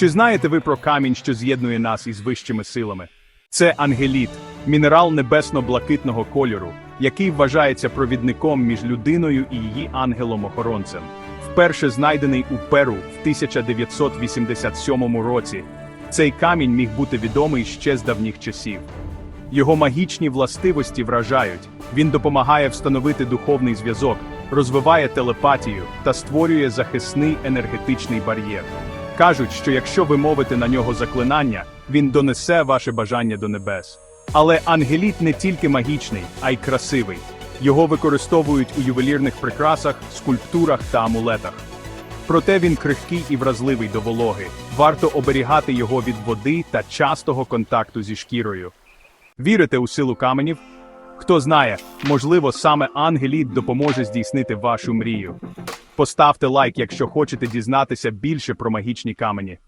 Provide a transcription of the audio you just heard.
Чи знаєте ви про камінь, що з'єднує нас із вищими силами? Це ангеліт, мінерал небесно-блакитного кольору, який вважається провідником між людиною і її ангелом-охоронцем. Вперше знайдений у Перу в 1987 році. Цей камінь міг бути відомий ще з давніх часів. Його магічні властивості вражають. Він допомагає встановити духовний зв'язок, розвиває телепатію та створює захисний енергетичний бар'єр. Кажуть, що якщо ви мовите на нього заклинання, він донесе ваше бажання до небес. Але ангеліт не тільки магічний, а й красивий. Його використовують у ювелірних прикрасах, скульптурах та амулетах. Проте він крихкий і вразливий до вологи. Варто оберігати його від води та частого контакту зі шкірою. Вірите у силу каменів? Хто знає, можливо, саме ангеліт допоможе здійснити вашу мрію. Поставте лайк, якщо хочете дізнатися більше про магічні камені.